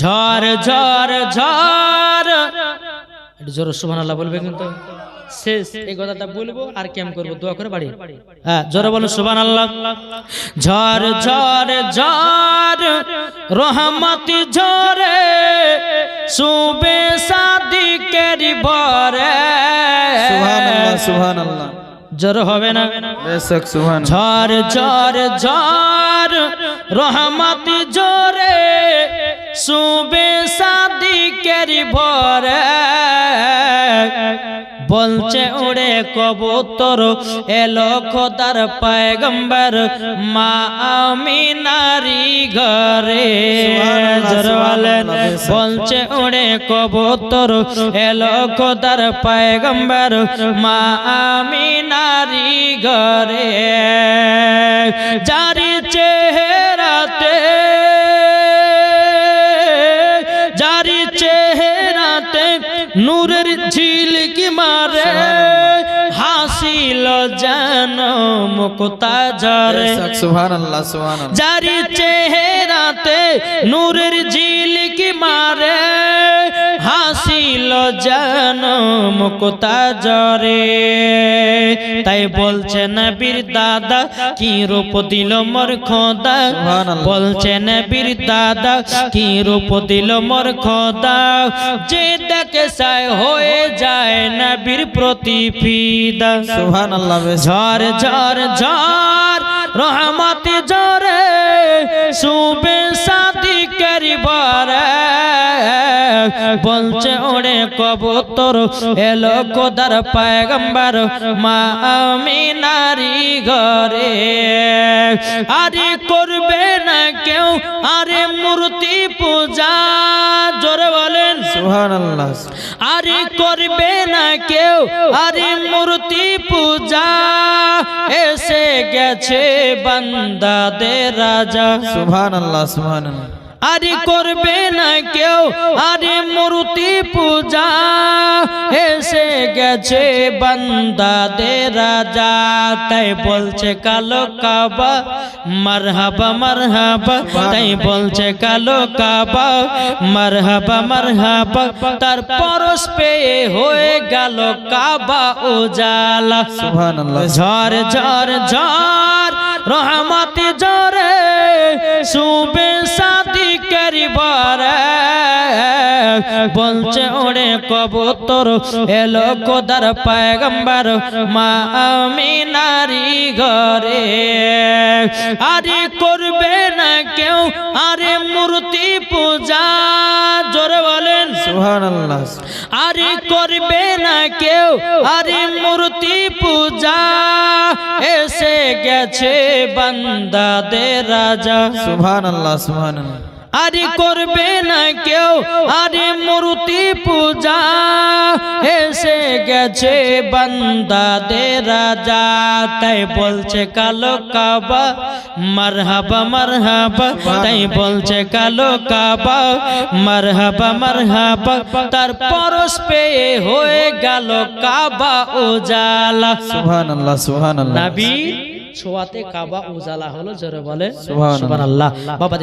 ঝড় ঝড় ঝড়। একটু জোর সুবহান আল্লাহ বলবে কিন্তু। শেষ এই কথাটা বলব আর কেম করব? দোয়া করে বাড়ি। হ্যাঁ জোরে বলো সুবহান আল্লাহ ঝড় ঝড় ঝড় রহমত ঝরে সুবে সাদি কেরি বরে সুবহানাল্লাহ সুবহানাল্লাহ। জোর হবে না? বেশক সুবহান ঝড় ঝড় ঝড় রহমত জোরে সুবে সাদি কেরি ভরে। বলছে উড়ে কবুতর এলো খোদার পায়গম্বর মা আমি নারী ঘরে। জোরে বলছে উড়ে কবুতর এলো খোদার পায়গম্বর মা আমি নারী ঘরে। জারি নূরের ঝিলকি মারে হাসিল যেন মুক্তা বেশক সুবহানাল্লাহ সুবহানাল্লাহ। জারি চেহারাতে নূরের ঝিলকি যেন মুক্তা জরে। তাই বলছে নবীর দাদা কি রূপ দিল মোর খোদা। বলছে নবীর দাদা কি রূপ দিল মোর খোদা? যে দেখে সায় হয়ে যায় নবীর প্রতি ফিদা সুবহানাল্লাহ ঝড় ঝড় ঝড় রহমত ঝরে সুবে সাদি বলছে ওড়ে কবুতর এলো কোদার পায়গম্বর। মা আমি নারী ঘরে। আরে করবে না কেউ আরে মূর্তি পূজা। জোরে বলেন। সুবহানাল্লাহ। আরে করবে না কেউ আরে মূর্তি পূজা। এসে গেছে বান্দাদের রাজা। সুবহানাল্লাহ সুবহানাল্লাহ। আরে করবে না কেউ? আরে মূর্তি পূজা এসে গেছে বান্দাদের রাজা। তাই বলছে কালো কাবা। মারহাবা মারহাবা তাই বলছে কালো কাবা। মারহাবা মারহাবা। তার পরশ পেয়ে হয়ে গেল কাবা উজালা। ঝড় ঝড় ঝড় রহমত ঝরে বলছে ওড়ে কবুতর এলো কোদার পায়গম্বর মা আমি নারী ঘরে। আরে করবে না কেউ আরে মূর্তি পূজা। জোরে বলেন। সুবহানাল্লাহ। আরে করবে না কেউ আরে মূর্তি পূজা। এসে গেছে বান্দাদের রাজা। সুবহানাল্লাহ সুবহানাল্লাহ। আরে করবে না কেউ আরে মূর্তি পূজা এসে গেছে বান্দাদের রাজা। তাই বলছে কালো কাবা মারহাবা মারহাবা। তাই বলছে কালো কাবা মারহাবা মারহাবা। তার পরশ পেয়ে হয়ে গেল কাবা উজালা। সুবহানাল্লাহ সুবহানাল্লাহ। নাবি ছোয়াতে কাবা উজালা হলো জোরে বলে সুবহানাল্লাহ। সুবহানাল্লাহ। বাবা